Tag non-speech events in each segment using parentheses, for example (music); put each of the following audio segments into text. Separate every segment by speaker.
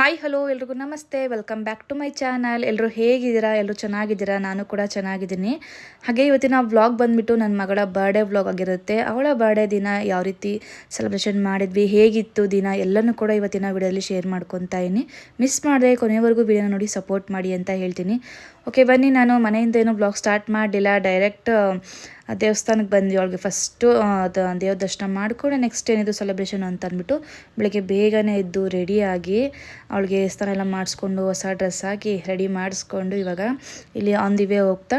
Speaker 1: Hi, hello, ಎಲ್ರಿಗೂ ನಮಸ್ತೆ. Welcome back to my channel ಎಲ್ಲರೂ ಹೇಗಿದ್ದೀರಾ? ಎಲ್ಲರೂ ಚೆನ್ನಾಗಿದ್ದೀರಾ? ನಾನು ಕೂಡ ಚೆನ್ನಾಗಿದ್ದೀನಿ. ಹಾಗೆ ಇವತ್ತಿನ ವ್ಲಾಗ್ ಬಂದುಬಿಟ್ಟು ನನ್ನ ಮಗಳ ಬರ್ಡೇ ವ್ಲಾಗ್ ಆಗಿರುತ್ತೆ. ಅವಳ ಬರ್ಡೇ ದಿನ ಯಾವ ರೀತಿ ಸೆಲೆಬ್ರೇಷನ್ ಮಾಡಿದ್ವಿ, ಹೇಗಿತ್ತು ದಿನ ಎಲ್ಲನೂ ಕೂಡ ಇವತ್ತಿನ ವಿಡಿಯೋದಲ್ಲಿ ಶೇರ್ ಮಾಡ್ಕೊತಾ ಇದ್ದೀನಿ. ಮಿಸ್ ಮಾಡಿದೆ, ಕೊನೆವರೆಗೂ ವಿಡಿಯೋನ ನೋಡಿ ಸಪೋರ್ಟ್ ಮಾಡಿ ಅಂತ ಹೇಳ್ತೀನಿ. ಓಕೆ ಬನ್ನಿ, ನಾನು ಮನೆಯಿಂದ ಏನು ಬ್ಲಾಗ್ ಸ್ಟಾರ್ಟ್ ಮಾಡಲಿಲ್ಲ ಡೈರೆಕ್ಟ್ ದೇವಸ್ಥಾನಕ್ಕೆ ಬಂದ್ವಿ ಅವಳಿಗೆ ಫಸ್ಟು ಅದು ದೇವ್ರ ದರ್ಶನ ಮಾಡಿಕೊಂಡು ನೆಕ್ಸ್ಟ್ ಏನಿದು ಸೆಲೆಬ್ರೇಷನ್ ಅಂತ ಅಂದ್ಬಿಟ್ಟು ಬೆಳಗ್ಗೆ ಬೇಗನೆ ಎದ್ದು ರೆಡಿಯಾಗಿ ಅವಳಿಗೆ ಸ್ನಾನ ಎಲ್ಲ ಮಾಡಿಸ್ಕೊಂಡು ಹೊಸ ಡ್ರೆಸ್ ಹಾಕಿ ರೆಡಿ ಮಾಡಿಸ್ಕೊಂಡು ಇವಾಗ ಇಲ್ಲಿ ಆನ್ ದಿ ವೇ ಹೋಗ್ತಾ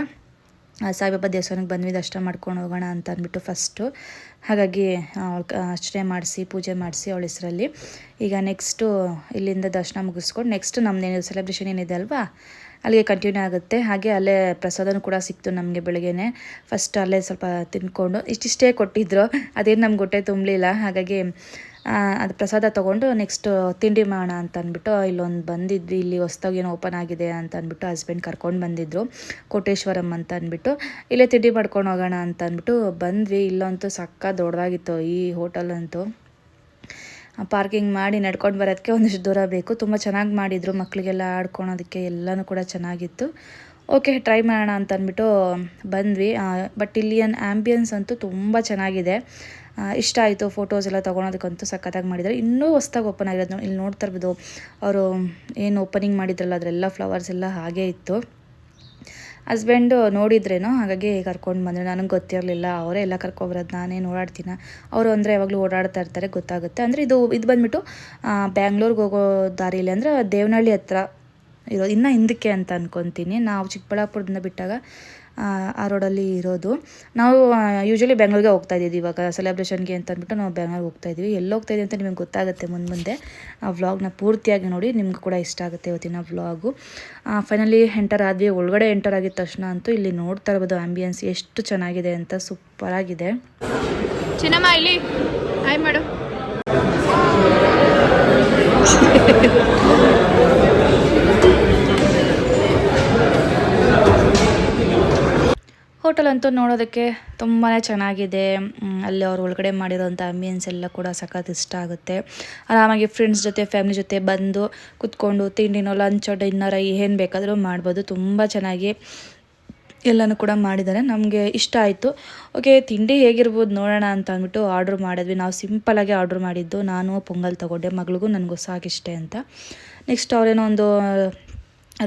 Speaker 1: ಸಾಯಿಬಾಬಾ ದೇವಸ್ಥಾನಕ್ಕೆ ಬಂದ್ವಿ ದರ್ಶನ ಮಾಡ್ಕೊಂಡು ಹೋಗೋಣ ಅಂತ ಅಂದ್ಬಿಟ್ಟು ಫಸ್ಟು ಹಾಗಾಗಿ ಅವಳು ಅರ್ಚನೆ ಮಾಡಿಸಿ, ಪೂಜೆ ಮಾಡಿಸಿ ಅವಳ ಹೆಸರಲ್ಲಿ. ಈಗ ನೆಕ್ಸ್ಟು ಇಲ್ಲಿಂದ ದರ್ಶನ ಮುಗಿಸ್ಕೊಂಡು ನೆಕ್ಸ್ಟ್ ನಮ್ಮದೇನು ಸೆಲೆಬ್ರೇಷನ್ ಏನಿದೆ ಅಲ್ವಾ? ಅಲ್ಲಿಗೆ ಕಂಟಿನ್ಯೂ ಆಗುತ್ತೆ. ಹಾಗೆ ಅಲ್ಲೇ ಪ್ರಸಾದನೂ ಕೂಡ ಸಿಕ್ತು ನಮಗೆ ಬೆಳಗ್ಗೆನೆ. ಫಸ್ಟ್ ಅಲ್ಲೇ ಸ್ವಲ್ಪ ತಿನ್ಕೊಂಡು ಇಷ್ಟಿಷ್ಟೇ ಕೊಟ್ಟಿದ್ರು. ಅದೇನು ನಮ್ಗೆ ಹೊಟ್ಟೆ ತುಂಬಲಿಲ್ಲ. ಹಾಗಾಗಿ ಅದು ಪ್ರಸಾದ ತೊಗೊಂಡು ನೆಕ್ಸ್ಟ್ ತಿಂಡಿ ಮಾಡೋಣ ಅಂತ ಅಂದ್ಬಿಟ್ಟು ಇಲ್ಲೊಂದು ಬಂದಿದ್ವಿ. ಇಲ್ಲಿ ಹೊಸ್ದಾಗಿ ಏನೋ ಓಪನ್ ಆಗಿದೆ ಅಂತ ಅಂದ್ಬಿಟ್ಟು ಹಸ್ಬೆಂಡ್ ಕರ್ಕೊಂಡು ಬಂದಿದ್ರು. ಕೋಟೇಶ್ವರಂ ಅಂತ ಅಂದ್ಬಿಟ್ಟು, ಇಲ್ಲೇ ತಿಂಡಿ ಮಾಡ್ಕೊಂಡು ಹೋಗೋಣ ಅಂತ ಅಂದ್ಬಿಟ್ಟು ಬಂದ್ವಿ. ಇಲ್ಲಂತೂ ಸಕ್ಕ ದೊಡ್ಡದಾಗಿತ್ತು ಈ ಹೋಟೆಲ್ ಅಂತೂ. ಪಾರ್ಕಿಂಗ್ ಮಾಡಿ ನಡ್ಕೊಂಡು ಬರೋದಕ್ಕೆ ಒಂದಿಷ್ಟು ದೂರ ಬೇಕು. ತುಂಬ ಚೆನ್ನಾಗಿ ಮಾಡಿದರು ಮಕ್ಕಳಿಗೆಲ್ಲ ಆಡ್ಕೊಳೋದಕ್ಕೆ, ಎಲ್ಲನೂ ಕೂಡ ಚೆನ್ನಾಗಿತ್ತು. ಓಕೆ, ಟ್ರೈ ಮಾಡೋಣ ಅಂತ ಅಂದ್ಬಿಟ್ಟು ಬಂದ್ವಿ ಬಟ್ ಇಲ್ಲಿಯನ್ ಆ್ಯಂಬಿಯನ್ಸ್ ಅಂತೂ ತುಂಬ ಚೆನ್ನಾಗಿದೆ. ಇಷ್ಟ ಆಯಿತು ಫೋಟೋಸ್ ಎಲ್ಲ ತೊಗೊಳೋದಕ್ಕಂತೂ ಸಖತ್ತಾಗಿ ಮಾಡಿದ್ದಾರೆ ಇನ್ನೂ ಹೊಸ್ದಾಗಿ ಓಪನ್ ಆಗಿರೋದು ಇಲ್ಲಿ ನೋಡ್ತಾ ಇರ್ಬೋದು. ಅವರು ಏನು ಓಪನಿಂಗ್ ಮಾಡಿದ್ರಲ್ಲ, ಅದರೆಲ್ಲ ಫ್ಲವರ್ಸ್ ಎಲ್ಲ ಹಾಗೇ ಇತ್ತು. ಹಸ್ಬೆಂಡು ನೋಡಿದ್ರೇನೋ, ಹಾಗಾಗಿ ಕರ್ಕೊಂಡು ಬಂದರು. ನನಗೆ ಗೊತ್ತಿರಲಿಲ್ಲ. ಅವರೇ ಎಲ್ಲ ಕರ್ಕೊಬರೋದು ನಾನೇನು ಓಡಾಡ್ತೀನ? ಅವರು ಅಂದರೆ ಯಾವಾಗಲೂ ಓಡಾಡ್ತಾ ಇರ್ತಾರೆ, ಗೊತ್ತಾಗುತ್ತೆ. ಅಂದರೆ ಇದು ಇದು ಬಂದುಬಿಟ್ಟು ಬ್ಯಾಂಗ್ಳೂರ್ಗೆ ಹೋಗೋ ದಾರಿಯಲ್ಲಿ ಅಂದರೆ ದೇವನಹಳ್ಳಿ ಹತ್ರ ಇರೋ, ಇನ್ನೂ ಹಿಂದಕ್ಕೆ ಅಂತ ಅಂದ್ಕೊತೀನಿ ನಾವು ಚಿಕ್ಕಬಳ್ಳಾಪುರದಿಂದ ಬಿಟ್ಟಾಗ ಆ ರೋಡಲ್ಲಿ ಇರೋದು. ನಾವು ಯೂಶ್ವಲಿ ಬೆಂಗಳೂರಿಗೆ ಹೋಗ್ತಾ ಇದ್ದೀವಿ ಇವಾಗ ಸೆಲೆಬ್ರೇಷನ್ಗೆ ಅಂತ ಅಂದ್ಬಿಟ್ಟು ನಾವು ಬೆಂಗಳೂರಿಗೆ ಹೋಗ್ತಾ ಇದ್ದೀವಿ. ಎಲ್ಲಿ ಹೋಗ್ತಾ ಇದ್ದೀವಿ ಅಂತ ನಿಮಗೆ ಗೊತ್ತಾಗುತ್ತೆ ಮುಂದೆ ಮುಂದೆ. ಆ ವ್ಲಾಗ್ನ ಪೂರ್ತಿಯಾಗಿ ನೋಡಿ ನಿಮ್ಗೆ ಕೂಡ ಇಷ್ಟ ಆಗುತ್ತೆ ಇವತ್ತಿನ ವ್ಲಾಗು ಫೈನಲಿ ಎಂಟರ್ ಆದ್ವಿ. ಒಳಗಡೆ ಎಂಟರ್ ಆಗಿದ ತಕ್ಷಣ ಅಂತೂ ಇಲ್ಲಿ ನೋಡ್ತಾ ಇರ್ಬೋದು ಆಂಬಿಯನ್ಸ್ ಎಷ್ಟು ಚೆನ್ನಾಗಿದೆ ಅಂತ ಸೂಪರಾಗಿದೆ
Speaker 2: ಚಿನ್ನಮ್ಮ ಇಲ್ಲಿ. ಹಾಯ್ ಮಾಡು (laughs)
Speaker 1: ಹೋಟೆಲ್ ಅಂತೂ ನೋಡೋದಕ್ಕೆ ತುಂಬಾ ಚೆನ್ನಾಗಿದೆ. ಅಲ್ಲಿ ಅವ್ರು ಒಳಗಡೆ ಮಾಡಿರೋಂಥ ಅಂಬಿಯನ್ಸ್ ಎಲ್ಲ ಕೂಡ ಸಖತ್ ಇಷ್ಟ ಆಗುತ್ತೆ. ಆರಾಮಾಗಿ ಫ್ರೆಂಡ್ಸ್ ಜೊತೆ ಫ್ಯಾಮಿಲಿ ಜೊತೆ ಬಂದು ಕುತ್ಕೊಂಡು ತಿಂಡಿನೋ ಲಂಚ್ ಡಿನ್ನರ್ ಏನು ಬೇಕಾದರೂ ಮಾಡ್ಬೋದು. ತುಂಬ ಚೆನ್ನಾಗಿ ಎಲ್ಲನೂ ಕೂಡ ಮಾಡಿದ್ದಾರೆ. ನಮಗೆ ಇಷ್ಟ ಆಯಿತು. ಓಕೆ ತಿಂಡಿ ಹೇಗಿರ್ಬೋದು ನೋಡೋಣ ಅಂತ ಅಂದ್ಬಿಟ್ಟು ಆರ್ಡ್ರ್ ಮಾಡಿದ್ವಿ. ನಾವು ಸಿಂಪಲಾಗಿ ಆರ್ಡ್ರ್ ಮಾಡಿದ್ದು. ನಾನು ಪೊಂಗಲ್ ತೊಗೊಂಡೆ, ಮಗಳಿಗೂ ನನಗೂ ಸಾಕಿಷ್ಟೆ ಅಂತ. ನೆಕ್ಸ್ಟ್ ಅವರೇನೋ ಒಂದು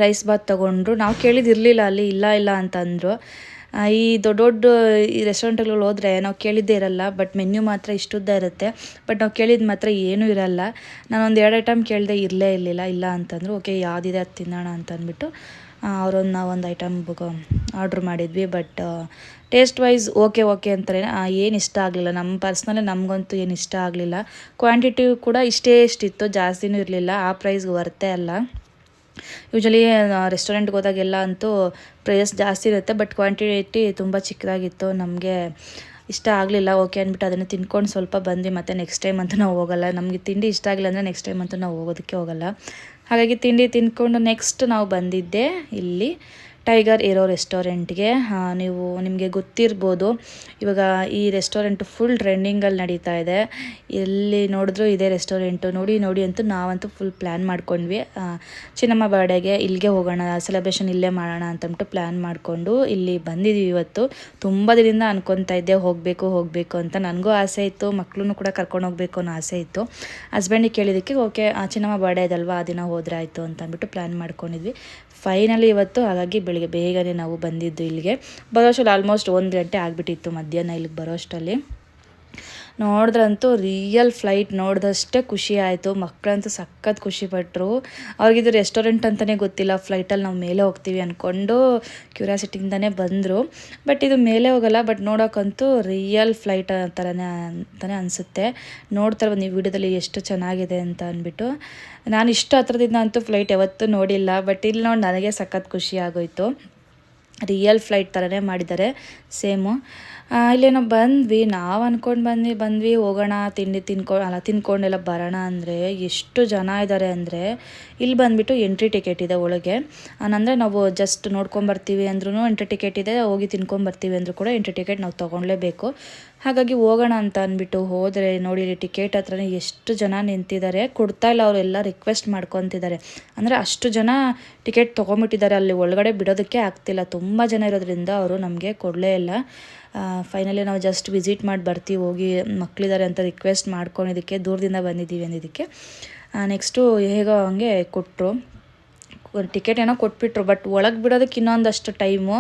Speaker 1: ರೈಸ್ ಬಾತ್ ತೊಗೊಂಡ್ರು. ನಾವು ಕೇಳಿದಿರಲಿಲ್ಲ ಅಲ್ಲಿ, ಇಲ್ಲ ಇಲ್ಲ ಅಂತ ಅಂದರು ಈ ದೊಡ್ಡ ದೊಡ್ಡ, ಈ ರೆಸ್ಟೋರೆಂಟ್ಗಳು ಹೋದರೆ ನಾವು ಕೇಳಿದ್ದೇ ಇರಲ್ಲ ಬಟ್ ಮೆನ್ಯು ಮಾತ್ರ ಇಷ್ಟುದ್ದ ಇರುತ್ತೆ. ಬಟ್ ನಾವು ಕೇಳಿದ ಮಾತ್ರ ಏನೂ ಇರಲ್ಲ. ನಾನೊಂದು ಎರಡು ಐಟಮ್ ಕೇಳಿದೆ ಇರಲೇ ಇರಲಿಲ್ಲ, ಇಲ್ಲ ಅಂತಂದರು ಓಕೆ ಯಾವುದಿದೆ ಅದು ತಿನ್ನೋಣ ಅಂತ ಅಂದ್ಬಿಟ್ಟು ಅವರೊಂದು ಒಂದು ಐಟಮ್ ಆರ್ಡ್ರ್ ಮಾಡಿದ್ವಿ. But taste wise okay okay ಅಂತಾರೆ ಏನು ಇಷ್ಟ ಆಗಲಿಲ್ಲ. ನಮ್ಮ ಪರ್ಸ್ನಲಿ ನಮಗಂತೂ ಏನು ಇಷ್ಟ ಆಗಲಿಲ್ಲ. ಕ್ವಾಂಟಿಟಿ ಕೂಡ ಇಷ್ಟೇ ಇಷ್ಟಿತ್ತು, ಜಾಸ್ತಿನೂ ಇರಲಿಲ್ಲ. ಆ ಪ್ರೈಸ್ಗೆ ವರ್ತೆ ಅಲ್ಲ. ಯೂಶಲಿ ರೆಸ್ಟೋರೆಂಟ್ಗೆ ಹೋದಾಗೆಲ್ಲ ಅಂತೂ ಪ್ರೈಸ್ ಜಾಸ್ತಿ ಇರುತ್ತೆ ಬಟ್ ಕ್ವಾಂಟಿಟಿ ತುಂಬ ಚಿಕ್ಕದಾಗಿತ್ತು. ನಮಗೆ ಇಷ್ಟ ಆಗಲಿಲ್ಲ ಓಕೆ ಅಂದ್ಬಿಟ್ಟು ಅದನ್ನು ತಿನ್ಕೊಂಡು ಸ್ವಲ್ಪ ಬಂದ್ವಿ, ಮತ್ತು ನೆಕ್ಸ್ಟ್ ಟೈಮ್ ಅಂತೂ ನಾವು ಹೋಗಲ್ಲ. ನಮಗೆ ತಿಂಡಿ ಇಷ್ಟ ಆಗಿಲ್ಲ ಅಂದರೆ ನೆಕ್ಸ್ಟ್ ಟೈಮ್ ಅಂತೂ ನಾವು ಹೋಗೋದಕ್ಕೆ ಹೋಗಲ್ಲ. ಹಾಗಾಗಿ ತಿಂಡಿ ತಿನ್ಕೊಂಡು ನೆಕ್ಸ್ಟ್ ನಾವು ಬಂದಿದ್ದೆ ಇಲ್ಲಿ. ಟೈಗರ್ ಇರೋ ರೆಸ್ಟೋರೆಂಟ್ಗೆ ನೀವು ನಿಮಗೆ ಗೊತ್ತಿರ್ಬೋದು. ಇವಾಗ ಈ ರೆಸ್ಟೋರೆಂಟ್ ಫುಲ್ ಟ್ರೆಂಡಿಂಗಲ್ಲಿ ನಡೀತಾ ಇದೆ. ಎಲ್ಲಿ ನೋಡಿದ್ರು ಇದೇ ರೆಸ್ಟೋರೆಂಟು. ನೋಡಿ ನೋಡಿ ಅಂತೂ ನಾವಂತೂ ಫುಲ್ ಪ್ಲ್ಯಾನ್ ಮಾಡ್ಕೊಂಡ್ವಿ. ಚಿನ್ನಮ್ಮ ಬರ್ಡೇಗೆ ಇಲ್ಲಿಗೆ ಹೋಗೋಣ ಸೆಲೆಬ್ರೇಷನ್ ಇಲ್ಲೇ ಮಾಡೋಣ ಅಂತಂದ್ಬಿಟ್ಟು ಪ್ಲ್ಯಾನ್ ಮಾಡಿಕೊಂಡು ಇಲ್ಲಿ ಬಂದಿದ್ದೀವಿ ಇವತ್ತು. ತುಂಬ ದಿನದಿಂದ ಅನ್ಕೊತಾ ಇದ್ದೆ, ಹೋಗಬೇಕು ಹೋಗಬೇಕು ಅಂತ. ನನಗೂ ಆಸೆ ಇತ್ತು ಮಕ್ಕಳನ್ನು ಕೂಡ ಕರ್ಕೊಂಡು ಹೋಗಬೇಕು ಅನ್ನೋ ಆಸೆ ಇತ್ತು. ಹಸ್ಬೆಂಡಿಗೆ ಕೇಳಿದ್ದಕ್ಕೆ, ಓಕೆ ಚಿನ್ನಮ್ಮ ಬರ್ಡೇ ಇದಲ್ವಾ? ಆ ದಿನ ಹೋದ್ರೆ ಆಯಿತು ಅಂತ ಅಂದ್ಬಿಟ್ಟು ಪ್ಲ್ಯಾನ್ ಮಾಡ್ಕೊಂಡಿದ್ವಿ. ಫೈನಲಿ ಇವತ್ತು ಹಾಗಾಗಿ ಬೆಳಿಗ್ಗೆ ಬೇಗನೆ ನಾವು ಬಂದಿದ್ದು ಇಲ್ಲಿಗೆ. ಬರೋಷ್ಟರಲ್ಲಿ ಆಲ್ಮೋಸ್ಟ್ ಒಂದು ಗಂಟೆ ಆಗಿಬಿಟ್ಟಿತ್ತು ಮಧ್ಯಾಹ್ನ ಇಲ್ಲಿಗೆ ಬರೋಷ್ಟಲ್ಲಿ ನೋಡಿದ್ರಂತೂ ರಿಯಲ್ ಫ್ಲೈಟ್ ನೋಡಿದಷ್ಟೇ ಖುಷಿ ಆಯಿತು. ಮಕ್ಕಳಂತೂ ಸಖತ್ ಖುಷಿಪಟ್ಟರು ಅವ್ರಿಗಿದು ರೆಸ್ಟೋರೆಂಟ್ ಅಂತಲೇ ಗೊತ್ತಿಲ್ಲ. ಫ್ಲೈಟಲ್ಲಿ ನಾವು ಮೇಲೆ ಹೋಗ್ತೀವಿ ಅಂದ್ಕೊಂಡು ಕ್ಯೂರಿಯಾಸಿಟಿಯಿಂದನೇ ಬಂದರು. ಬಟ್ ಇದು ಮೇಲೆ ಹೋಗಲ್ಲ. ಬಟ್ ನೋಡೋಕ್ಕಂತೂ ರಿಯಲ್ ಫ್ಲೈಟ್ ಥರನೇ ಅಂತಲೇ ಅನಿಸುತ್ತೆ. ನೋಡ್ತಾರೆ ನೀವು ವಿಡಿಯೋದಲ್ಲಿ ಎಷ್ಟು ಚೆನ್ನಾಗಿದೆ ಅಂತ ಅಂದ್ಬಿಟ್ಟು. ನಾನು ಇಷ್ಟು ಹತ್ರದಿಂದ ಅಂತೂ ಫ್ಲೈಟ್ ಯಾವತ್ತೂ ನೋಡಿಲ್ಲ. ಬಟ್ ಇಲ್ಲಿ ನೋಡಿ ನನಗೆ ಸಖತ್ ಖುಷಿ ಆಗೋಯ್ತು. ರಿಯಲ್ ಫ್ಲೈಟ್ ಥರನೇ ಮಾಡಿದ್ದಾರೆ ಸೇಮು ಇಲ್ಲೇನೋ ಬಂದ್ವಿ, ನಾವು ಅಂದ್ಕೊಂಡು ಬಂದ್ವಿ ಬಂದ್ವಿ, ಹೋಗೋಣ, ತಿಂಡಿ ತಿನ್ಕೊ, ಅಲ್ಲ, ತಿನ್ಕೊಂಡೆಲ್ಲ ಬರೋಣ ಅಂದರೆ ಎಷ್ಟು ಜನ ಇದ್ದಾರೆ ಅಂದರೆ, ಇಲ್ಲಿ ಬಂದುಬಿಟ್ಟು ಎಂಟ್ರಿ ಟಿಕೆಟ್ ಇದೆ ಒಳಗೆ. ಅಂದರೆ ನಾವು ಜಸ್ಟ್ ನೋಡ್ಕೊಂಬರ್ತೀವಿ ಅಂದ್ರೂ ಎಂಟ್ರಿ ಟಿಕೆಟ್ ಇದೆ, ಹೋಗಿ ತಿನ್ಕೊಂಬರ್ತೀವಿ ಅಂದರೂ ಕೂಡ ಎಂಟ್ರಿ ಟಿಕೆಟ್ ನಾವು ತೊಗೊಳ್ಲೇಬೇಕು ಹಾಗಾಗಿ ಹೋಗೋಣ ಅಂತ ಅಂದ್ಬಿಟ್ಟು ಹೋದರೆ ನೋಡಿ ಟಿಕೆಟ್ ಹತ್ರನೇ ಎಷ್ಟು ಜನ ನಿಂತಿದ್ದಾರೆ. ಕೊಡ್ತಾ ಇಲ್ಲ ಅವರೆಲ್ಲ ರಿಕ್ವೆಸ್ಟ್ ಮಾಡ್ಕೊತಿದ್ದಾರೆ. ಅಂದರೆ ಅಷ್ಟು ಜನ ಟಿಕೆಟ್ ತೊಗೊಂಬಿಟ್ಟಿದ್ದಾರೆ. ಅಲ್ಲಿ ಒಳಗಡೆ ಬಿಡೋದಕ್ಕೆ ಆಗ್ತಿಲ್ಲ. ತುಂಬ ಜನ ಇರೋದ್ರಿಂದ ಅವರು ನಮಗೆ ಕೊಡಲೇ ಇಲ್ಲ. ಫೈನಲಿ ನಾವು ಜಸ್ಟ್ ವಿಸಿಟ್ ಮಾಡಿ ಬರ್ತೀವಿ, ಹೋಗಿ ಮಕ್ಕಳಿದ್ದಾರೆ ಅಂತ ರಿಕ್ವೆಸ್ಟ್ ಮಾಡ್ಕೊಂಡಿದ್ದಕ್ಕೆ, ದೂರದಿಂದ ಬಂದಿದ್ದೀವಿ ಅಂದಿದ್ದಕ್ಕೆ. ನೆಕ್ಸ್ಟು ಹೇಗೋ ಹಂಗೆ ಕೊಟ್ಟರು ಟಿಕೆಟ್ ಏನೋ ಕೊಟ್ಬಿಟ್ರು ಬಟ್ ಒಳಗೆ ಬಿಡೋದಕ್ಕೆ ಇನ್ನೊಂದಷ್ಟು ಟೈಮು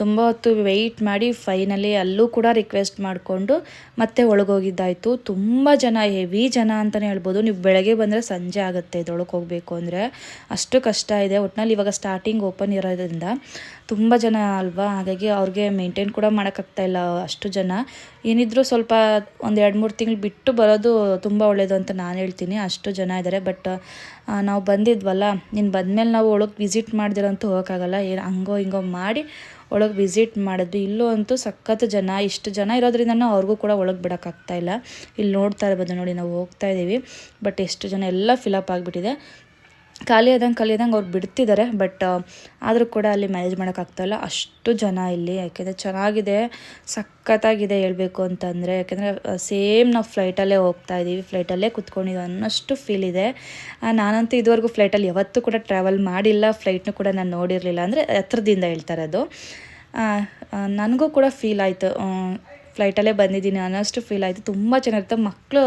Speaker 1: ತುಂಬ ಹೊತ್ತು ವೆಯ್ಟ್ ಮಾಡಿ ಫೈನಲಿ ಅಲ್ಲೂ ಕೂಡ ರಿಕ್ವೆಸ್ಟ್ ಮಾಡಿಕೊಂಡು ಮತ್ತೆ ಒಳಗೋಗಿದ್ದಾಯಿತು. ತುಂಬ ಜನ ಹೆವಿ ಜನ ಅಂತಲೇ ಹೇಳ್ಬೋದು. ನೀವು ಬೆಳಗ್ಗೆ ಬಂದರೆ ಸಂಜೆ ಆಗುತ್ತೆ ಇದೊಳಗೆ ಹೋಗಬೇಕು ಅಂದರೆ. ಅಷ್ಟು ಕಷ್ಟ ಇದೆ. ಒಟ್ಟಿನಲ್ಲಿ ಇವಾಗ ಸ್ಟಾರ್ಟಿಂಗ್ ಓಪನ್ ಇರೋದ್ರಿಂದ ತುಂಬ ಜನ ಅಲ್ವಾ? ಹಾಗಾಗಿ ಅವ್ರಿಗೆ ಮೇಂಟೈನ್ ಕೂಡ ಮಾಡೋಕ್ಕಾಗ್ತಾ ಇಲ್ಲ ಅಷ್ಟು ಜನ. ಏನಿದ್ರು ಸ್ವಲ್ಪ ಒಂದು ಎರಡು ಮೂರು ತಿಂಗಳು ಬಿಟ್ಟು ಬರೋದು ತುಂಬ ಒಳ್ಳೆಯದು ಅಂತ ನಾನು ಹೇಳ್ತೀನಿ. ಅಷ್ಟು ಜನ ಇದ್ದಾರೆ ಬಟ್ ನಾವು ಬಂದಿದ್ವಲ್ಲ, ನೀನು ಬಂದಮೇಲೆ ನಾವು ಒಳಗೆ ವಿಸಿಟ್ ಮಾಡ್ದಿರಂತೂ ಹೋಗೋಕ್ಕಾಗಲ್ಲ. ಏನು ಹಂಗೋ ಹಿಂಗೋ ಮಾಡಿ ಒಳಗೆ ವಿಸಿಟ್ ಮಾಡಿದ್ವಿ. ಇಲ್ಲೂ ಅಂತೂ ಸಖತ್ತು ಜನ, ಇಷ್ಟು ಜನ ಇರೋದ್ರಿಂದ ಅವ್ರಿಗೂ ಕೂಡ ಒಳಗೆ ಬಿಡೋಕ್ಕಾಗ್ತಾ ಇಲ್ಲ. ಇಲ್ಲಿ ನೋಡ್ತಾ ಇರ್ಬೋದು ನೋಡಿ, ನಾವು ಹೋಗ್ತಾ ಇದ್ದೀವಿ ಬಟ್ ಎಷ್ಟು ಜನ ಎಲ್ಲ ಫಿಲಪ್ ಆಗಿಬಿಟ್ಟಿದೆ. ಖಾಲಿ ಆದಂಗೆ ಖಾಲಿ ಅವ್ರು ಬಿಡ್ತಿದ್ದಾರೆ ಬಟ್ ಆದರೂ ಕೂಡ ಅಲ್ಲಿ ಮ್ಯಾನೇಜ್ ಮಾಡೋಕ್ಕಾಗ್ತಾಯಿಲ್ಲ ಅಷ್ಟು ಜನ ಇಲ್ಲಿ, ಯಾಕೆಂದರೆ ಚೆನ್ನಾಗಿದೆ, ಸಖತ್ತಾಗಿದೆ ಹೇಳಬೇಕು ಅಂತಂದರೆ, ಯಾಕೆಂದರೆ ಸೇಮ್ ನಾವು ಫ್ಲೈಟಲ್ಲೇ ಹೋಗ್ತಾ ಇದ್ದೀವಿ ಫ್ಲೈಟಲ್ಲೇ ಕುತ್ಕೊಂಡಿದ್ದೀವಿ ಅನ್ನೋಷ್ಟು ಫೀಲ್ ಇದೆ. ನಾನಂತೂ ಇದುವರೆಗೂ ಫ್ಲೈಟಲ್ಲಿ ಯಾವತ್ತೂ ಕೂಡ ಟ್ರಾವೆಲ್ ಮಾಡಿಲ್ಲ ಫ್ಲೈಟ್ನೂ ಕೂಡ ನಾನು ನೋಡಿರಲಿಲ್ಲ. ಅಂದರೆ ಹತ್ರದಿಂದ ಹೇಳ್ತಾರೆ ಅದು ನನಗೂ ಕೂಡ ಫೀಲ್ ಆಯಿತು. ಫ್ಲೈಟಲ್ಲೇ ಬಂದಿದ್ದೀನಿ. ಅನ್ನೋಷ್ಟು ಫೀಲ್ ಆಯಿತು. ತುಂಬ ಚೆನ್ನಾಗಿರುತ್ತೆ. ಮಕ್ಕಳು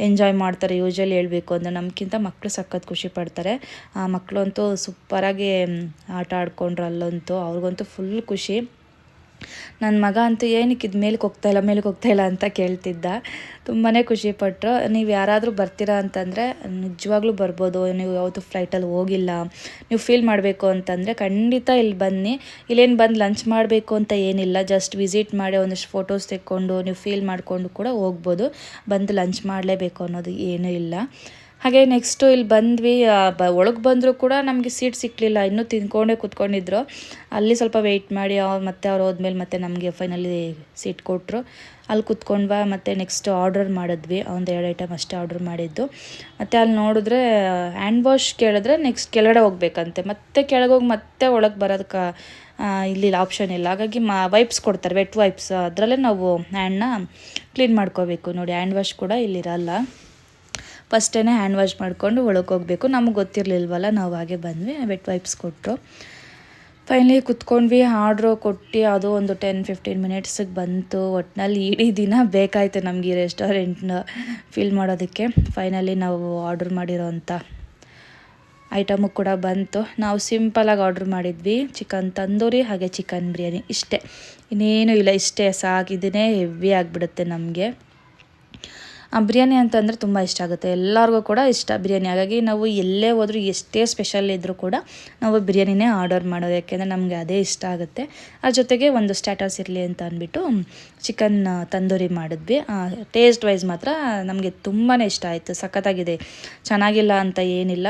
Speaker 1: ಎಂಜಾಯ್ ಮಾಡ್ತಾರೆ ಯೂಶ್ವಲಿ ಹೇಳಬೇಕು ಅಂದರೆ. ನಮಗಿಂತ ಮಕ್ಕಳು ಸಖತ್ ಖುಷಿ ಪಡ್ತಾರೆ. ಆ ಮಕ್ಕಳು ಅಂತೂ ಸೂಪರಾಗಿ ಆಟ ಆಡ್ಕೊಂಡ್ರು ಅಲ್ಲಂತೂ. ಅವ್ರಿಗಂತೂ ಫುಲ್ ಖುಷಿ. ನನ್ನ ಮಗ ಅಂತೂ ಏನಕ್ಕೆ ಇದು ಮೇಲಕ್ಕೆ ಹೋಗ್ತಾ ಇಲ್ಲ, ಮೇಲಕ್ಕೆ ಹೋಗ್ತಾ ಇಲ್ಲ ಅಂತ ಕೇಳ್ತಿದ್ದ. ತುಂಬಾ ಖುಷಿಪಟ್ಟರು ನೀವು ಯಾರಾದರೂ ಬರ್ತೀರಾ ಅಂತಂದರೆ, ನಿಜವಾಗ್ಲೂ ಬರ್ಬೋದು. ನೀವು ಯಾವುದು ಫ್ಲೈಟಲ್ಲಿ ಹೋಗಿಲ್ಲ. ನೀವು ಫೀಲ್ ಮಾಡಬೇಕು ಅಂತಂದರೆ ಖಂಡಿತ ಇಲ್ಲಿ ಬನ್ನಿ. ಇಲ್ಲೇನು ಬಂದು ಲಂಚ್ ಮಾಡಬೇಕು ಅಂತ ಏನಿಲ್ಲ. ಜಸ್ಟ್ ವಿಸಿಟ್ ಮಾಡಿ ಒಂದಷ್ಟು ಫೋಟೋಸ್ ತೆಕ್ಕೊಂಡು, ನೀವು ಫೀಲ್ ಮಾಡಿಕೊಂಡು ಕೂಡ ಹೋಗ್ಬೋದು. ಬಂದು ಲಂಚ್ ಮಾಡಲೇಬೇಕು ಅನ್ನೋದು ಏನೂ ಇಲ್ಲ. ಹಾಗೆ ನೆಕ್ಸ್ಟು ಇಲ್ಲಿ ಬಂದ್ವಿ ಬ, ಒಳಗೆ ಬಂದರೂ ಕೂಡ ನಮಗೆ ಸೀಟ್ ಸಿಕ್ಕಲಿಲ್ಲ ಇನ್ನೂ ತಿನ್ಕೊಂಡೇ ಕೂತ್ಕೊಂಡಿದ್ರು. ಅಲ್ಲಿ ಸ್ವಲ್ಪ ವೆಯ್ಟ್ ಮಾಡಿ ಅವ್ರು ಮತ್ತೆ ಅವ್ರು ಹೋದ್ಮೇಲೆ ಮತ್ತೆ ನಮಗೆ ಫೈನಲಿ ಸೀಟ್ ಕೊಟ್ಟರು ಅಲ್ಲಿ ಕುತ್ಕೊಂಡ್ವ ಮತ್ತು ನೆಕ್ಸ್ಟ್ ಆರ್ಡರ್ ಮಾಡಿದ್ವಿ. ಒಂದು ಎರಡು ಐಟಮ್ ಅಷ್ಟೇ ಆರ್ಡರ್ ಮಾಡಿದ್ದು. ಮತ್ತು ಅಲ್ಲಿ ನೋಡಿದ್ರೆ ಹ್ಯಾಂಡ್ ವಾಶ್ ಕೇಳಿದ್ರೆ ನೆಕ್ಸ್ಟ್ ಕೆಳಗಡೆ ಹೋಗ್ಬೇಕಂತೆ. ಮತ್ತೆ ಕೆಳಗೆ ಹೋಗಿ ಮತ್ತೆ ಒಳಗೆ ಬರೋದಕ್ಕೆ ಇಲ್ಲಿ ಆಪ್ಷನ್ ಇಲ್ಲ. ಹಾಗಾಗಿ ಮಾ ವೈಪ್ಸ್ ಕೊಡ್ತಾರೆ ವೆಟ್ ವೈಪ್ಸ್ ಅದರಲ್ಲೇ ನಾವು ಹ್ಯಾಂಡ್ನ ಕ್ಲೀನ್ ಮಾಡ್ಕೋಬೇಕು. ನೋಡಿ ಹ್ಯಾಂಡ್ ವಾಶ್ ಕೂಡ ಇಲ್ಲಿರಲ್ಲ. ಫಸ್ಟೇ ಹ್ಯಾಂಡ್ ವಾಶ್ ಮಾಡಿಕೊಂಡು ಒಳಗೆ ಹೋಗಬೇಕು. ನಮಗೆ ಗೊತ್ತಿರಲಿಲ್ವಲ್ಲ, ನಾವು ಹಾಗೆ ಬಂದ್ವಿ ವೆಟ್ ವೈಪ್ಸ್ ಕೊಟ್ಟರು. ಫೈನಲಿ ಕುತ್ಕೊಂಡ್ವಿ ಆರ್ಡ್ರು ಕೊಟ್ಟು ಅದು ಒಂದು ಟೆನ್ ಫಿಫ್ಟೀನ್ ಮಿನಿಟ್ಸಿಗೆ ಬಂತು. ಒಟ್ಟಿನಲ್ಲಿ ಇಡೀ ದಿನ ಬೇಕಾಯಿತು ನಮಗೆ ಈ ರೆಸ್ಟೋರೆಂಟ್ನ ಫಿಲ್ ಮಾಡೋದಕ್ಕೆ. ಫೈನಲಿ ನಾವು ಆರ್ಡ್ರ್ ಮಾಡಿರೋಂಥ ಐಟಮು ಕೂಡ ಬಂತು. ನಾವು ಸಿಂಪಲಾಗಿ ಆರ್ಡ್ರ್ ಮಾಡಿದ್ವಿ ಚಿಕನ್ ತಂದೂರಿ ಹಾಗೆ ಚಿಕನ್ ಬಿರಿಯಾನಿ. ಇಷ್ಟೇ. ಇನ್ನೇನು ಇಲ್ಲ, ಇಷ್ಟೇ ಸಾಕು. ಇದನ್ನೇ ಹೆವಿ ಆಗಿಬಿಡುತ್ತೆ ನಮಗೆ. ಬಿರಿಯಾನಿ ಅಂತಂದರೆ ತುಂಬ ಇಷ್ಟ ಆಗುತ್ತೆ. ಎಲ್ಲರಿಗೂ ಕೂಡ ಇಷ್ಟ ಬಿರಿಯಾನಿ. ಹಾಗಾಗಿ ನಾವು ಎಲ್ಲೇ ಹೋದರೂ ಎಷ್ಟೇ ಸ್ಪೆಷಲ್ ಇದ್ದರೂ ಕೂಡ ನಾವು ಬಿರಿಯಾನಿನೇ ಆರ್ಡರ್ ಮಾಡೋದು. ಯಾಕೆಂದರೆ ನಮಗೆ ಅದೇ ಇಷ್ಟ ಆಗುತ್ತೆ. ಅದ್ರ ಜೊತೆಗೆ ಒಂದು ಸ್ಟ್ಯಾಟಸ್ ಇರಲಿ ಅಂತ ಅಂದ್ಬಿಟ್ಟು ಚಿಕನ್ ತಂದೂರಿ ಮಾಡಿದ್ವಿ. ಟೇಸ್ಟ್ ವೈಸ್ ಮಾತ್ರ ನಮಗೆ ತುಂಬಾ ಇಷ್ಟ ಆಯಿತು. ಸಖತ್ತಾಗಿದೆ. ಚೆನ್ನಾಗಿಲ್ಲ ಅಂತ ಏನಿಲ್ಲ.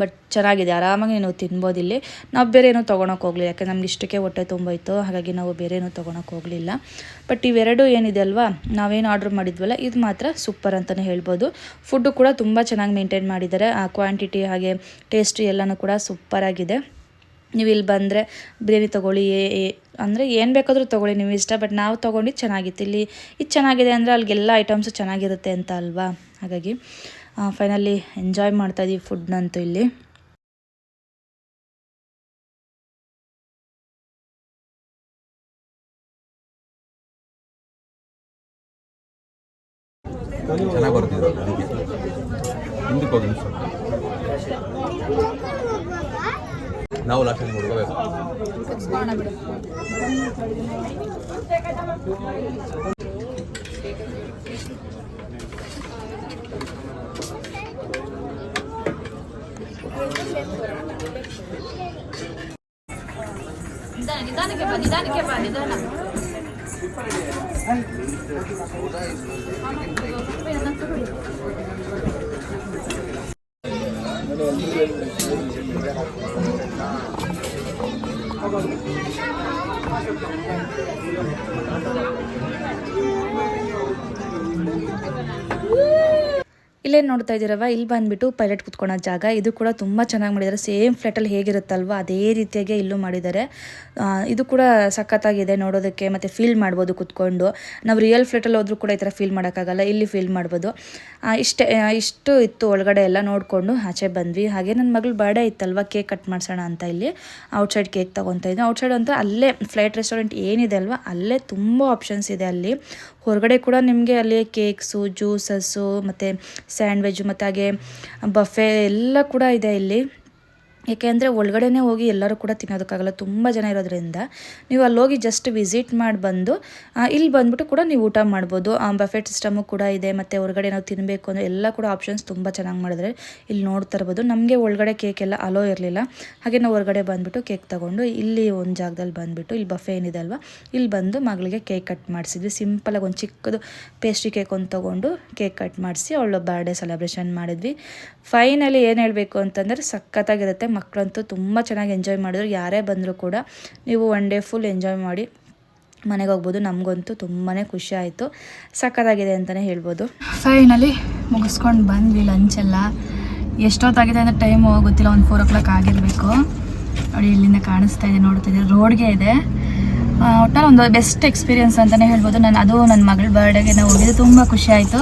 Speaker 1: ಬಟ್ ಚೆನ್ನಾಗಿದೆ, ಆರಾಮಾಗಿ ನೀವು ತಿನ್ಬೋದು ಇಲ್ಲಿ. ನಾವು ಬೇರೆ ಏನೂ ತೊಗೊಳಕ್ಕೆ ಹೋಗಲಿಲ್ಲ ಯಾಕೆ ನಮ್ಗೆ ಇಷ್ಟಕ್ಕೆ ಹೊಟ್ಟೆ ತುಂಬೋಯ್ತು ಹಾಗಾಗಿ ನಾವು ಬೇರೆ ಏನೂ ತೊಗೊಳಕ್ಕೆ ಹೋಗಲಿಲ್ಲ. ಬಟ್ ಇವೆರಡು ಏನಿದೆ ಅಲ್ವಾ, ನಾವೇನು ಆರ್ಡ್ರ್ ಮಾಡಿದ್ವಲ್ಲ, ಇದು ಮಾತ್ರ ಸೂಪರ್ ಅಂತಲೇ ಹೇಳ್ಬೋದು. ಫುಡ್ಡು ಕೂಡ ತುಂಬ ಚೆನ್ನಾಗಿ ಮೇಂಟೈನ್ ಮಾಡಿದ್ದಾರೆ, ಆ ಕ್ವಾಂಟಿಟಿ ಹಾಗೆ ಟೇಸ್ಟ್ ಎಲ್ಲನೂ ಕೂಡ ಸೂಪರಾಗಿದೆ ನೀವು ಇಲ್ಲಿ ಬಂದರೆ ಬಿರಿಯಾನಿ ತೊಗೊಳ್ಳಿ ಅಂದರೆ ಏನು ಬೇಕಾದರೂ ತೊಗೊಳ್ಳಿ, ನೀವು ಇಷ್ಟ, ಬಟ್ ನಾವು ತೊಗೊಂಡಿದ್ದು ಚೆನ್ನಾಗಿತ್ತು. ಇಲ್ಲಿ ಇದು ಚೆನ್ನಾಗಿದೆ ಅಂದರೆ ಅಲ್ಲಿಗೆಲ್ಲ ಐಟಮ್ಸು ಚೆನ್ನಾಗಿರುತ್ತೆ ಅಂತ ಅಲ್ವಾ, ಹಾಗಾಗಿ. ಫೈನಲಿ ಎಂಜಾಯ್ ಮಾಡ್ತಾಯಿದ್ದೀವಿ ಫುಡ್ನಂತೂ ಇಲ್ಲಿ.
Speaker 3: ಚೆನ್ನಾಗಿ ನಾವು निदान के
Speaker 2: बाद निदान के बाद निदान Thank you.
Speaker 1: ಇಲ್ಲೇ ನೋಡ್ತಾ ಇದ್ದೀರವ ಇಲ್ಲಿ ಬಂದ್ಬಿಟ್ಟು ಪೈಲಟ್ ಕುತ್ಕೊಳ್ಳೋ ಜಾಗ. ಇದು ಕೂಡ ತುಂಬ ಚೆನ್ನಾಗಿ ಮಾಡಿದ್ದಾರೆ. ಸೇಮ್ ಫ್ಲೆಟಲ್ಲಿ ಹೇಗಿರುತ್ತಲ್ವ? ಅದೇ ರೀತಿಯಾಗಿ ಇಲ್ಲೂ ಮಾಡಿದ್ದಾರೆ. ಇದು ಕೂಡ ಸಖತ್ತಾಗಿದೆ ನೋಡೋದಕ್ಕೆ. ಮತ್ತು ಫೀಲ್ ಮಾಡ್ಬೋದು ಕುತ್ಕೊಂಡು. ನಾವು ರಿಯಲ್ ಫ್ಲೆಟಲ್ಲಿ ಹೋದ್ರೂ ಕೂಡ ಈ ಥರ ಫೀಲ್ ಮಾಡೋಕ್ಕಾಗಲ್ಲ. ಇಲ್ಲಿ ಫೀಲ್ ಮಾಡ್ಬೋದು. ಇಷ್ಟೇ ಇಷ್ಟು ಇತ್ತು ಒಳಗಡೆ ಎಲ್ಲ ನೋಡಿಕೊಂಡು ಆಚೆ ಬಂದ್ವಿ. ಹಾಗೆ ನನ್ನ ಮಗಳು ಬರ್ಡೇ ಇತ್ತಲ್ವ? ಕೇಕ್ ಕಟ್ ಮಾಡ್ಸೋಣ ಅಂತ ಇಲ್ಲಿ ಔಟ್ಸೈಡ್ ಕೇಕ್ ತೊಗೊತಾ ಇದ್ದೆ ಔಟ್ಸೈಡ್ ಅಂತ ಅಲ್ಲೇ ಫ್ಲೈಟ್ ರೆಸ್ಟೋರೆಂಟ್ ಏನಿದೆ ಅಲ್ವಾ? ಅಲ್ಲೇ ತುಂಬ ಆಪ್ಷನ್ಸ್ ಇದೆ ಅಲ್ಲಿ. ಹೊರಗಡೆ ಕೂಡ ನಿಮಗೆ ಅಲ್ಲಿ ಕೇಕ್ಸು ಜ್ಯೂಸಸ್ಸು ಮತ್ತು ಸ್ಯಾಂಡ್ವಿಚ್ಚು ಮತ್ತು ಹಾಗೆ ಬಫೆ ಎಲ್ಲ ಕೂಡ ಇದೆ ಇಲ್ಲಿ. ಏಕೆಂದರೆ ಒಳಗಡೆನೇ ಹೋಗಿ ಎಲ್ಲರೂ ಕೂಡ ತಿನ್ನೋದಕ್ಕಾಗಲ್ಲ, ತುಂಬ ಜನ ಇರೋದ್ರಿಂದ. ನೀವು ಅಲ್ಲಿ ಹೋಗಿ ಜಸ್ಟ್ ವಿಸಿಟ್ ಮಾಡಿ ಬಂದು ಇಲ್ಲಿ ಬಂದುಬಿಟ್ಟು ಕೂಡ ನೀವು ಊಟ ಮಾಡ್ಬೋದು. ಬಫೆಟ್ ಸಿಸ್ಟಮು ಕೂಡ ಇದೆ, ಮತ್ತು ಹೊರಗಡೆ ನಾವು ತಿನ್ನಬೇಕು ಅಂದರೆ ಎಲ್ಲ ಕೂಡ ಆಪ್ಷನ್ಸ್ ತುಂಬ ಚೆನ್ನಾಗಿ ಮಾಡಿದ್ರೆ ಇಲ್ಲಿ ನೋಡ್ತಾ ಇರ್ಬೋದು. ನಮಗೆ ಒಳಗಡೆ ಕೇಕ್ ಎಲ್ಲ ಅಲೋ ಇರಲಿಲ್ಲ. ಹಾಗೆ ನಾವು ಹೊರಗಡೆ ಬಂದುಬಿಟ್ಟು ಕೇಕ್ ತೊಗೊಂಡು, ಇಲ್ಲಿ ಒಂದು ಜಾಗದಲ್ಲಿ ಬಂದುಬಿಟ್ಟು, ಇಲ್ಲಿ ಬಫೆ ಏನಿದೆ ಅಲ್ವಾ, ಇಲ್ಲಿ ಬಂದು ಮಗಳಿಗೆ ಕೇಕ್ ಕಟ್ ಮಾಡಿಸಿದ್ವಿ. ಸಿಂಪಲಾಗಿ ಒಂದು ಚಿಕ್ಕದು ಪೇಸ್ಟ್ರಿ ಕೇಕ್ ಒಂದು ತೊಗೊಂಡು ಕೇಕ್ ಕಟ್ ಮಾಡಿಸಿ ಅವಳು ಬರ್ಡೇ ಸೆಲೆಬ್ರೇಷನ್ ಮಾಡಿದ್ವಿ. ಫೈನಲಿ ಏನು ಹೇಳಬೇಕು ಅಂತಂದರೆ ಸಖತ್ತಾಗಿರುತ್ತೆ. ಮಕ್ಕಳಂತೂ ತುಂಬ ಚೆನ್ನಾಗಿ ಎಂಜಾಯ್ ಮಾಡಿದ್ರು. ಯಾರೇ ಬಂದರೂ ಕೂಡ ನೀವು ಒನ್ ಡೇ ಫುಲ್ ಎಂಜಾಯ್ ಮಾಡಿ ಮನೆಗೆ ಹೋಗ್ಬೋದು. ನಮಗಂತೂ ತುಂಬಾ ಖುಷಿ ಆಯಿತು. ಸಖತ್ತಾಗಿದೆ ಅಂತಲೇ ಹೇಳ್ಬೋದು. ಫೈನಲಿ ಮುಗಿಸ್ಕೊಂಡು ಬಂದ್ವಿ ಲಂಚೆಲ್ಲ ಎಷ್ಟೊತ್ತಾಗಿದೆ ಅಂದರೆ ಟೈಮು ಗೊತ್ತಿಲ್ಲ. ಒಂದು ಫೋರ್ ಓ ಕ್ಲಾಕ್ ಆಗಿರಬೇಕು. ನೋಡಿ ಇಲ್ಲಿಂದ ಕಾಣಿಸ್ತಾ ಇದೆ ನೋಡ್ತಿದ್ದೀವಿ ರೋಡ್ಗೆ ಇದೆ. ಒಟ್ಟಾರೆ ಒಂದು ಬೆಸ್ಟ್ ಎಕ್ಸ್ಪೀರಿಯನ್ಸ್ ಅಂತಲೇ ಹೇಳ್ಬೋದು. ನಾನು ಅದು ನನ್ನ ಮಗಳ ಬರ್ಡೇಗೆ ನಾವು ಹೋಗಿದ್ದು ತುಂಬ ಖುಷಿ ಆಯಿತು.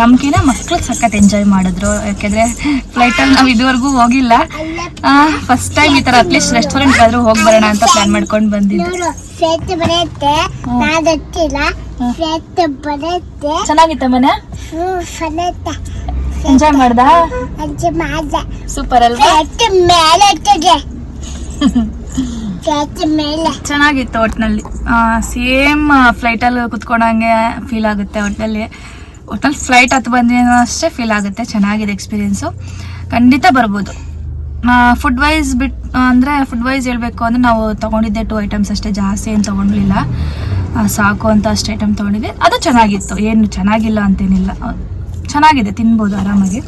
Speaker 1: ನಮ್ಗಿನ ಮಕ್ಳು ಸಖತ್ ಎಂಜಾಯ್ ಮಾಡಿದ್ರು. ಯಾಕೆಂದರೆ ಫ್ಲೈಟಲ್ಲಿ ನಾವು ಇದುವರೆಗೂ ಹೋಗಿಲ್ಲ. ಫಸ್ಟ್ ಟೈಮ್ ಈ ಥರ ಅಟ್ಲೀಸ್ಟ್ ರೆಸ್ಟೋರೆಂಟ್ ಆದರೂ ಹೋಗಿ ಬರೋಣ ಅಂತ ಪ್ಲ್ಯಾನ್ ಮಾಡ್ಕೊಂಡು ಬಂದಿದ್ದು. ಚೆನ್ನಾಗಿತ್ತ ಮನೆ? ಎಂಜಾಯ್ ಮಾಡ್ದಾ? ಸೂಪರ್ ಅಲ್ವಾ?
Speaker 4: ಮೇಲೆ (laughs)
Speaker 1: ಚೆನ್ನಾಗಿತ್ತು ಒಟ್ಟಿನಲ್ಲಿ ಸೇಮ್ ಫ್ಲೈಟಲ್ಲಿ ಕುತ್ಕೊಂಡಂಗೆ ಫೀಲ್ ಆಗುತ್ತೆ ಒಟ್ಟಿನಲ್ಲಿ ಒಟ್ನಲ್ಲಿ ಫ್ಲೈಟ್ ಹತ್ತು ಬಂದಿನೋ ಅಷ್ಟೇ ಫೀಲ್ ಆಗುತ್ತೆ, ಚೆನ್ನಾಗಿದೆ ಎಕ್ಸ್ಪೀರಿಯೆನ್ಸು ಖಂಡಿತ ಬರ್ಬೋದು. ಫುಡ್ ವೈಸ್ ಬಿಟ್ ಅಂದರೆ ಫುಡ್ ವೈಸ್ ಹೇಳಬೇಕು ಅಂದರೆ ನಾವು ತೊಗೊಂಡಿದ್ದೆ ಟು ಐಟಮ್ಸ್ ಅಷ್ಟೇ, ಜಾಸ್ತಿ ಏನು ತೊಗೊಂಡಿಲ್ಲ ಸಾಕು ಅಂತ ಅಷ್ಟು ಐಟಮ್ ತೊಗೊಂಡಿದ್ದೆ. ಅದು ಚೆನ್ನಾಗಿತ್ತು. ಏನು ಚೆನ್ನಾಗಿಲ್ಲ ಅಂತೇನಿಲ್ಲ. ಚೆನ್ನಾಗಿದೆ, ತಿನ್ಬೋದು ಆರಾಮಾಗಿ.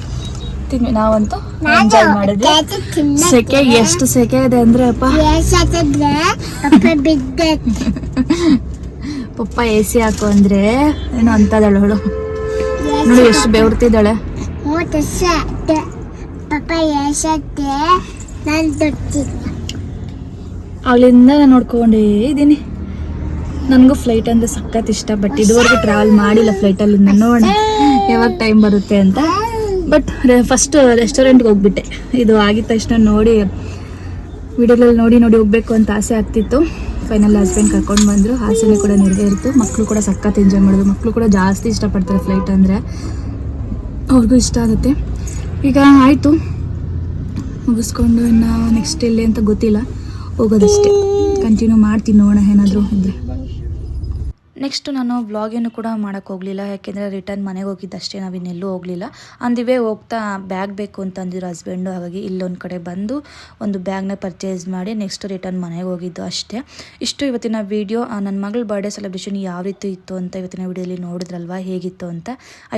Speaker 1: ತಿನ್ವಿ ನಾವಂತೂ. ಎಂಜಾಯ್ ಮಾಡಿದ್ವಿ ಸೆಕೆ ಎಷ್ಟು ಸೆಕೆ ಇದೆ ಅಂದ್ರೆ ಅಪ್ಪ. ಪಪ್ಪ ಎ ಸಿ ಹಾಕು ಅಂದ್ರೆ ಏನೋ ಅಂತದಳು ಅವಳು ನೋಡಿ ಎಷ್ಟು ಬೆವರ್ತಿದ್ದಾಳೆ. ಅವಳಿಂದ ನಾನು ನೋಡ್ಕೊಂಡೇ ಇದ್ದೀನಿ ನನಗೂ ಫ್ಲೈಟ್ ಅಂದ್ರೆ ಸಖತ್ ಇಷ್ಟ ಬಟ್ ಇದುವರೆಗೂ ಟ್ರಾವೆಲ್ ಮಾಡಿಲ್ಲ ಫ್ಲೈಟಲ್ಲಿ ನೋಡೋಣ ಯಾವಾಗ ಟೈಮ್ ಬರುತ್ತೆ ಅಂತ. ಬಟ್ ಫಸ್ಟ್ ರೆಸ್ಟೋರೆಂಟ್ಗೆ ಹೋಗ್ಬಿಟ್ಟೆ. ಇದು ಆಗಿದ ತಕ್ಷಣ ನೋಡಿ ವಿಡಿಯೋಗಳಲ್ಲಿ ನೋಡಿ ನೋಡಿ ಹೋಗ್ಬೇಕು ಅಂತ ಆಸೆ ಆಗ್ತಿತ್ತು. ಫೈನಲ್ ಹಸ್ಬೆಂಡ್ ಕರ್ಕೊಂಡು ಬಂದರು. ಆಸೆನೇ ಕೂಡ ನೆರವೇರಿತು. ಮಕ್ಕಳು ಕೂಡ ಸಖತ್ ಎಂಜಾಯ್ ಮಾಡಿದ್ರು. ಮಕ್ಕಳು ಕೂಡ ಜಾಸ್ತಿ ಇಷ್ಟಪಡ್ತಾರೆ ಫ್ಲೈಟ್ ಅಂದರೆ. ಅವ್ರಿಗೂ ಇಷ್ಟ ಆಗುತ್ತೆ. ಈಗ ಆಯಿತು. ಮುಗಿಸ್ಕೊಂಡು ಇನ್ನು ನೆಕ್ಸ್ಟ್ ಎಲ್ಲಿ ಅಂತ ಗೊತ್ತಿಲ್ಲ. ಹೋಗೋದಷ್ಟೇ. ಕಂಟಿನ್ಯೂ ಮಾಡ್ತೀನಿ ನೋಡೋಣ ಏನಾದರೂ ಇದ್ದರೆ ನೆಕ್ಸ್ಟು ನಾನು ವ್ಲಾಗೇನು ಕೂಡ ಮಾಡೋಕ್ಕೆ ಹೋಗಲಿಲ್ಲ, ಯಾಕೆಂದರೆ ರಿಟರ್ನ್ ಮನೆಗೆ ಹೋಗಿದ್ದಷ್ಟೇ, ನಾವು ಇನ್ನೆಲ್ಲೂ ಹೋಗಲಿಲ್ಲ. ಅಂದಿವೇ ಹೋಗ್ತಾ ಬ್ಯಾಗ್ ಬೇಕು ಅಂತ ಅಂದಿರೋ ಹಸ್ಬೆಂಡು ಹಾಗಾಗಿ ಇಲ್ಲೊಂದು ಕಡೆ ಬಂದು ಒಂದು ಬ್ಯಾಗ್ನ ಪರ್ಚೇಸ್ ಮಾಡಿ ನೆಕ್ಸ್ಟ್ ರಿಟರ್ನ್ ಮನೆಗೆ ಹೋಗಿದ್ದು ಅಷ್ಟೇ. ಇಷ್ಟು ಇವತ್ತಿನ ವೀಡಿಯೋ ನನ್ನ ಮಗಳ ಬರ್ಡೇ ಸೆಲೆಬ್ರೇಷನ್ ಯಾವ ರೀತಿ ಇತ್ತು ಅಂತ ಇವತ್ತಿನ ವೀಡಿಯೋಲಿ ನೋಡಿದ್ರಲ್ವಾ, ಹೇಗಿತ್ತು ಅಂತ.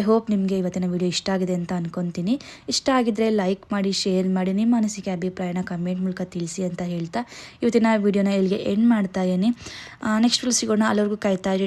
Speaker 1: ಐ ಹೋಪ್ ನಿಮಗೆ ಇವತ್ತಿನ ವೀಡಿಯೋ ಇಷ್ಟ ಆಗಿದೆ ಅಂತ ಅಂದ್ಕೊತೀನಿ ಇಷ್ಟ ಆಗಿದ್ರೆ ಲೈಕ್ ಮಾಡಿ ಶೇರ್ ಮಾಡಿ, ನಿಮ್ಮ ಅನಿಸಿಕೆ, ಅಭಿಪ್ರಾಯನ ಕಮೆಂಟ್ ಮೂಲಕ ತಿಳಿಸಿ ಅಂತ ಹೇಳ್ತಾ ಇವತ್ತಿನ ವೀಡಿಯೋನ ಇಲ್ಲಿಗೆ ಎಂಡ್ ಮಾಡ್ತಾ ಇದ್ದೀನಿ. ನೆಕ್ಸ್ಟ್ ಸಿಗೋಣ. ಎಲ್ಲರಿಗೂ ಕಾಯ್ತಾ ಇರಿ.